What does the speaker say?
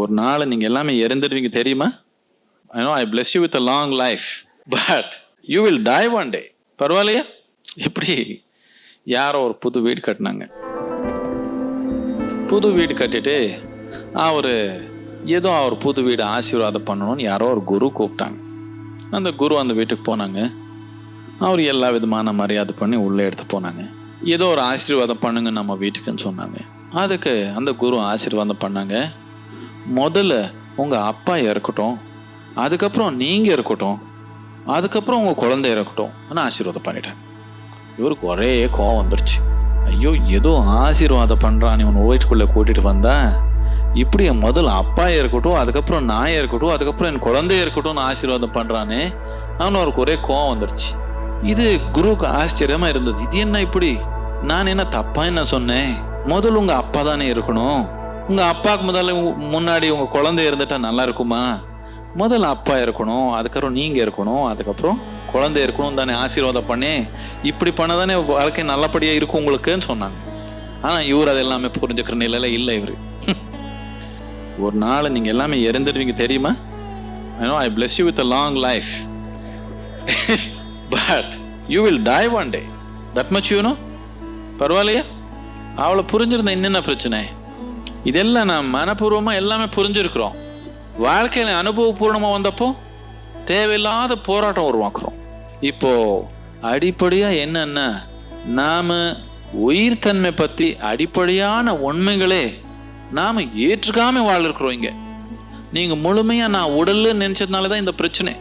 ஒரு நாள் நீங்க எல்லாமே இறந்துடுவீங்க தெரியுமா? I know I bless you with a long life but you will die one day பரவாயில்லையா? இப்படி யாரோ ஒரு புது வீடு கட்டினாங்க. புது வீடு கட்டிட்டு அவர் ஏதோ அவர் புது வீடு ஆசீர்வாதம் பண்ணணும்னு யாரோ ஒரு குரு கூப்பிட்டாங்க. அந்த குரு அந்த வீட்டுக்கு போனாங்க. அவர் எல்லா விதமான மரியாதை பண்ணி உள்ளே எடுத்து போனாங்க. ஏதோ ஒரு ஆசீர்வாதம் பண்ணுங்க நம்ம வீட்டுக்குன்னு சொன்னாங்க. அதுக்கு அந்த குரு ஆசீர்வாதம் பண்ணாங்க. முதல்ல உங்க அப்பா இறக்கட்டும். அதுக்கப்புறம் நீங்க இருக்கட்டும் அதுக்கப்புறம் உங்க குழந்தை இறக்கட்டும். நான் ஆசீர்வாதம் பண்ணிட்டேன். இவருக்கு ஒரே கோவம் வந்துருச்சு. ஐயோ ஏதோ ஆசீர்வாதம் பண்றான் இவன் வீட்டுக்குள்ள கூட்டிட்டு வந்தா. இப்படி என் முதல்ல அப்பா இருக்கட்டும் அதுக்கப்புறம் நான் இருக்கட்டும் அதுக்கப்புறம் என் குழந்தை இருக்கட்டும்னு ஆசீர்வாதம் பண்றானே. அவனு அவருக்கு ஒரே கோவம் வந்துருச்சு. இது குருவுக்கு ஆச்சரியமா இருந்தது. இது என்ன இப்படி? நான் என்ன தப்பா என்ன சொன்னேன்? முதல்ல உங்க அப்பா தானே இருக்கணும். உங்க அப்பாவுக்கு முதல்ல முன்னாடி உங்க குழந்தை இருந்துட்டா நல்லா இருக்குமா? முதல்ல அப்பா இருக்கணும் அதுக்கப்புறம் நீங்க இருக்கணும் அதுக்கப்புறம் குழந்தை இருக்கணும் தானே ஆசீர்வாதம் பண்ணி இப்படி பண்ணதானே வாழ்க்கை நல்லபடியா இருக்கும் உங்களுக்குன்னு சொன்னாங்க. ஆனா இவர் அது எல்லாமே புரிஞ்சுக்கிற நிலையில இல்லை இவர். ஒரு நாள் நீங்க எல்லாமே இறந்துடுவீங்க தெரியுமா? I know I bless you with a long life but you will die one day that much you know பரவாயில்லையா? அவளை புரிஞ்சிருந்த என்னென்ன பிரச்சனை? இதெல்லாம் நான் மனப்பூர்வமாக எல்லாமே புரிஞ்சிருக்கிறோம். வாழ்க்கையில அனுபவபூர்ணமாக வந்தப்போ தேவையில்லாத போராட்டம் உருவாக்குறோம். இப்போ அடிப்படையாக என்னென்ன? நாம் உயிர் உயிர்த்தன்மை பற்றி அடிப்படையான உண்மைகளே நாம் ஏற்றுக்காமல் வாழ்கிறோம் இங்கே. நீங்கள் முழுமையாக நான் உடல்னு நினச்சதுனால தான் இந்த பிரச்சனை.